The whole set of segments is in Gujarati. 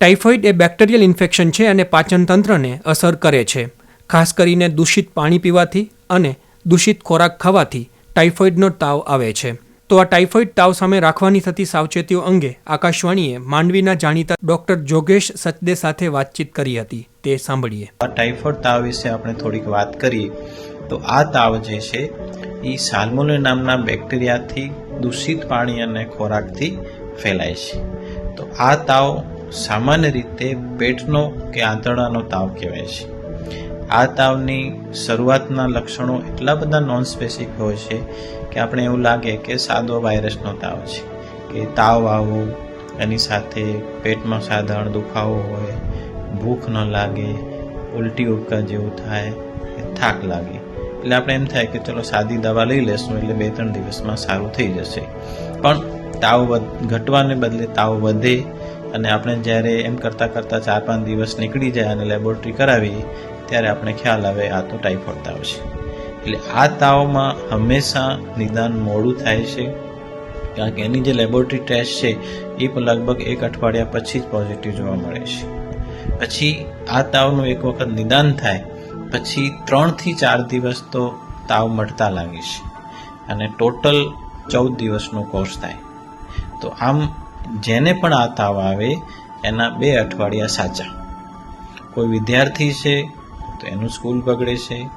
ટાઇફોઇડ એ બેક્ટેરિયલ ઇન્ફેક્શન છે અને પાચન તંત્રને અસર કરે છે. ખાસ કરીને દૂષિત પાણી પીવાથી અને દૂષિત ખોરાક ખાવાથી ટાઇફોઇડનો તાવ આવે છે. તો આ ટાઇફોઇડ તાવ સામે રાખવાની થતી સાવચેતીઓ અંગે આકાશવાણીએ માંડવીના જાણીતા ડોક્ટર જોગેશ સચદે સાથે વાતચીત કરી હતી. તે સાંભળીએ. આ ટાઇફોઇડ તાવ વિશે આપણે થોડીક વાત કરીએ. તો આ તાવ જે છે એ સાલ્મોને નામના બેક્ટેરિયાથી દૂષિત પાણી અને ખોરાકથી ફેલાય છે. તો આ તાવ સામાન્ય રીતે પેટનો કે આંતરડાનો તાવ કહેવાય છે. આ તાવની શરૂઆતના લક્ષણો એટલા બધા નોન સ્પેસિફિક હોય છે કે આપણે એવું લાગે કે સાદો વાયરસનો તાવ છે. કે તાવ આવવો એની સાથે પેટમાં સાધારણ દુખાવો હોય, ભૂખ ન લાગે, ઉલટી ઉપકા જેવું થાય થાક લાગે. એટલે આપણે એમ થાય કે ચલો સાદી દવા લઈ લેશું એટલે બે ત્રણ દિવસમાં સારું થઈ જશે. પણ તાવ ઘટવાને બદલે તાવ વધે અને આપણે જ્યારે એમ કરતાં કરતાં ચાર પાંચ દિવસ નીકળી જાય અને લેબોરેટરી કરાવીએ ત્યારે આપણે ખ્યાલ આવે આ તો ટાઇફોઇડ તાવ છે. એટલે આ તાવમાં હંમેશા નિદાન મોડું થાય છે. કારણ કે એની જે લેબોરેટરી ટેસ્ટ છે, એ પણ લગભગ એક અઠવાડિયા પછી જ પોઝિટિવ જોવા મળે છે. પછી આ તાવનું એક વખત નિદાન થાય, પછી ત્રણથી ચાર દિવસ તો તાવ મટતા લાગે છે. અને ટોટલ ચૌદ દિવસનો કોર્સ થાય. તો આમ જેને પણ આ તાવ આવે, એના બે અઠવાડિયા સાચા. કોઈ વિદ્યાર્થી છે, તો એનું સ્કૂલ બગડે છે.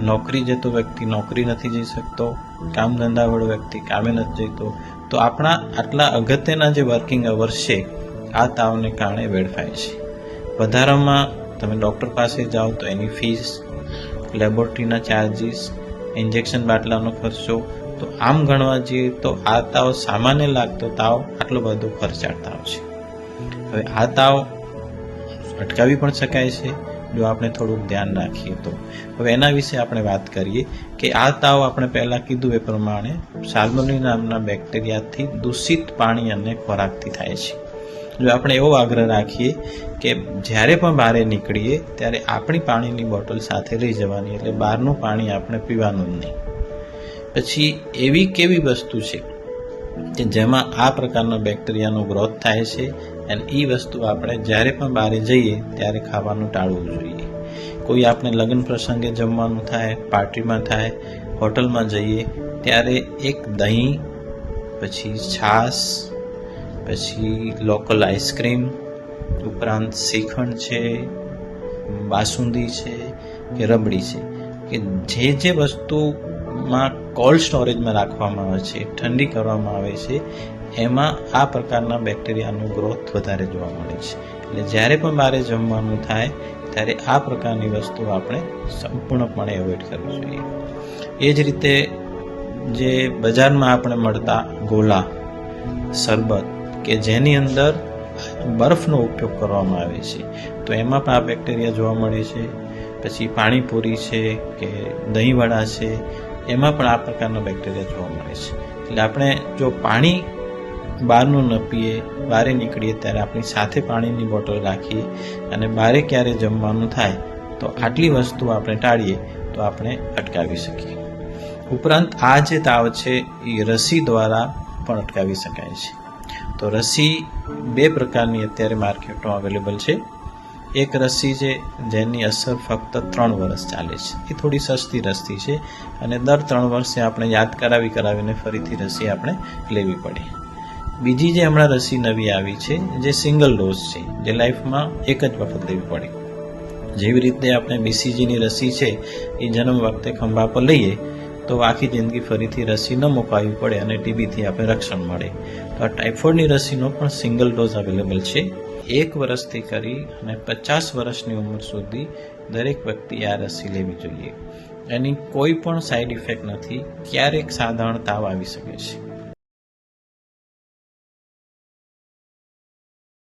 નોકરી જતો વ્યક્તિ નોકરી નથી જઈ શકતો. કામ ધંધાવાળો વ્યક્તિ કામે નથી જતો. તો આપણા આટલા અગત્યના જે વર્કિંગ અવર્સ છે, આ તાવને કારણે વેડફાય છે. વધારામાં તમે ડૉક્ટર પાસે જાઓ તો એની ફીસ લેબોરેટરીના ચાર્જીસ ઇન્જેક્શન બાટલાનો ખર્ચો તો આમ ગણવા જઈએ તો આ તાવ સામાન્ય લાગતો તાવ આટલો બધો ખર્ચાળ તાવ છે. હવે આ તાવ અટકાવી પણ શકાય છે, જો આપણે થોડુંક ધ્યાન રાખીએ તો. હવે એના વિશે આપણે વાત કરીએ કે આ તાવ આપણે પહેલાં કીધું એ પ્રમાણે સાલ્મોની નામના બેક્ટેરિયાથી દૂષિત પાણી અને ખોરાકથી થાય છે. જો આપણે એવો આગ્રહ રાખીએ કે જ્યારે પણ બહારે નીકળીએ ત્યારે આપણી પાણીની બોટલ સાથે લઈ જવાની, એટલે બહારનું પાણી આપણે પીવાનું જ નહીં. પછી એવી કેવી વસ્તુ છે કે જેમાં આ પ્રકારનો બેક્ટેરિયાનો ગ્રોથ થાય છે અને એ વસ્તુ આપણે જ્યારે પણ બહાર જઈએ ત્યારે ખાવાનું ટાળવું જોઈએ. કોઈ આપણે લગ્ન પ્રસંગે જમવાનું થાય, પાર્ટીમાં થાય, હોટલમાં જઈએ ત્યારે એક દહીં, પછી છાશ, પછી લોકલ આઈસ્ક્રીમ ઉપરાંત શ્રીખંડ છે, બાસુંદી છે કે રબડી છે કે જે જે વસ્તુમાં કોલ્ડ સ્ટોરેજમાં રાખવામાં આવે છે, ઠંડી કરવામાં આવે છે, એમાં આ પ્રકારના બેક્ટેરિયાનો ગ્રોથ વધારે જોવા મળે છે. એટલે જ્યારે પણ મારે જમવાનું થાય, ત્યારે આ પ્રકારની વસ્તુ આપણે સંપૂર્ણપણે એવોઇડ કરવી જોઈએ. એ જ રીતે જે બજારમાં આપણે મળતા ગોલા, શરબત કે જેની અંદર બરફનો ઉપયોગ કરવામાં આવે છે, તો એમાં પણ આ બેક્ટેરિયા જોવા મળે છે. પછી પાણીપુરી છે કે દહીંવડા છે એમાં પણ આ પ્રકારના બેક્ટેરિયા જોવા મળે છે. એટલે આપણે જો પાણી બહારનું ન પીએ, બહારે નીકળીએ ત્યારે આપણી સાથે પાણીની બોટલ રાખીએ અને બહારે ક્યારે જમવાનું થાય તો આટલી વસ્તુ આપણે ટાળીએ તો આપણે અટકાવી શકીએ. ઉપરાંત આ જે તાવ છે એ રસી દ્વારા પણ અટકાવી શકાય છે. તો રસી બે પ્રકારની અત્યારે માર્કેટમાં અવેલેબલ છે. એક રસી છે, જેની અસર ફક્ત ત્રણ વર્ષ ચાલે છે. એ થોડી સસ્તી રસી છે અને દર ત્રણ વર્ષે આપણે યાદ કરાવી કરાવીને ફરીથી રસી આપણે લેવી પડે. બીજી જે હમણાં રસી નવી આવી છે, જે સિંગલ ડોઝ છે, જે લાઈફમાં એક જ વખત લેવી પડે. જેવી રીતે આપણે બીસીજીની રસી છે, એ જન્મ વખતે ખંભા પર લઈએ, તો આખી જિંદગી ફરીથી રસી ન મુકાવી પડે અને ટીબીથી આપણે રક્ષણ મળે. તો આ ટાઇફોઇડની રસીનો પણ સિંગલ ડોઝ અવેલેબલ છે. એક વર્ષથી કરી અને પચાસ વર્ષની ઉંમર સુધી દરેક વ્યક્તિ આ રસી લેવી જોઈએ. એની કોઈ પણ સાઈડ ઇફેક્ટ નથી. ક્યારેક સાધારણ તાવ આવી શકે છે.